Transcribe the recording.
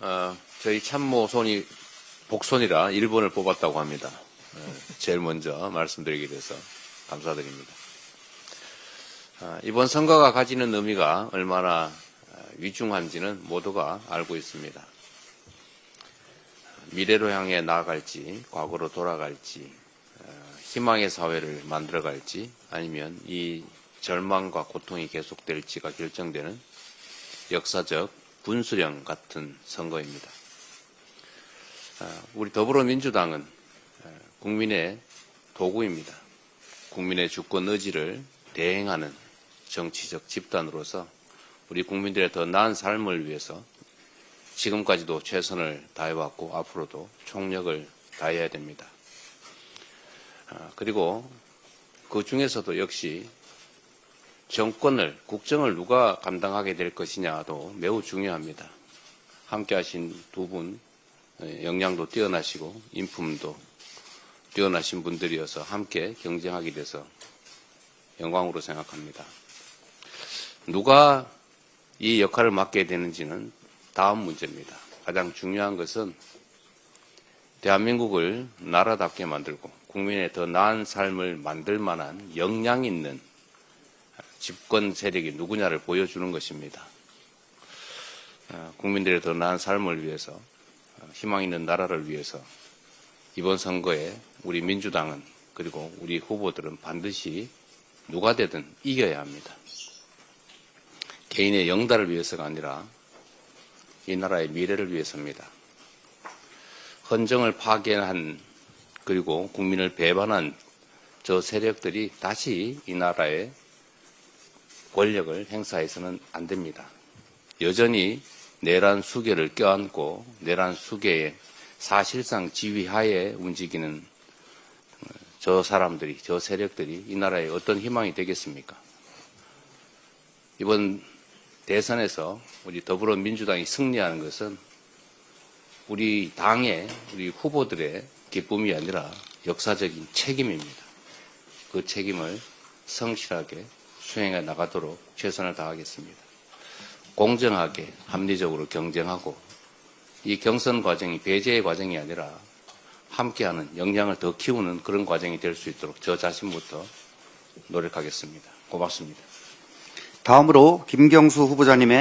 어, 저희 참모 손이 복손이라 1번을 뽑았다고 합니다. 어, 제일 먼저 말씀드리게 돼서 감사드립니다. 어, 이번 선거가 가지는 의미가 얼마나 어, 위중한지는 모두가 알고 있습니다. 미래로 향해 나아갈지, 과거로 돌아갈지, 어, 희망의 사회를 만들어갈지, 아니면 이 절망과 고통이 계속될지가 결정되는 역사적 분수령 같은 선거입니다. 아, 우리 더불어민주당은 아, 국민의 도구입니다. 국민의 주권 의지를 대행하는 정치적 집단으로서 우리 국민들의 더 나은 삶을 위해서 지금까지도 최선을 다해왔고 앞으로도 총력을 다해야 됩니다. 아, 그리고 그 중에서도 역시 정권을, 국정을 누가 감당하게 될 것이냐도 매우 중요합니다. 함께 하신 두 분, 예, 역량도 뛰어나시고, 인품도 뛰어나신 분들이어서 함께 경쟁하게 돼서 영광으로 생각합니다. 누가 이 역할을 맡게 되는지는 다음 문제입니다. 가장 중요한 것은 대한민국을 나라답게 만들고 국민의 더 나은 삶을 만들 만한 역량 있는 집권 세력이 누구냐를 보여주는 것입니다. 어, 국민들의 더 나은 삶을 위해서, 어, 희망 있는 나라를 위해서 이번 선거에 우리 민주당은 그리고 우리 후보들은 반드시 누가 되든 이겨야 합니다. 개인의 영달을 위해서가 아니라 이 나라의 미래를 위해서입니다. 헌정을 파괴한 그리고 국민을 배반한 저 세력들이 다시 이 나라에 권력을 행사해서는 안 됩니다. 여전히 내란 수계를 껴안고 내란 수계에 사실상 지휘하에 움직이는 저 사람들이, 저 세력들이 이 나라에 어떤 희망이 되겠습니까? 이번 대선에서 우리 더불어민주당이 승리하는 것은 우리 당의, 우리 후보들의 기쁨이 아니라 역사적인 책임입니다. 그 책임을 성실하게 수행해 나가도록 최선을 다하겠습니다. 공정하게 합리적으로 경쟁하고 이 경선 과정이 배제의 과정이 아니라 함께하는 역량을 더 키우는 그런 과정이 될 수 있도록 저 자신부터 노력하겠습니다. 고맙습니다. 다음으로 김경수 후보자님의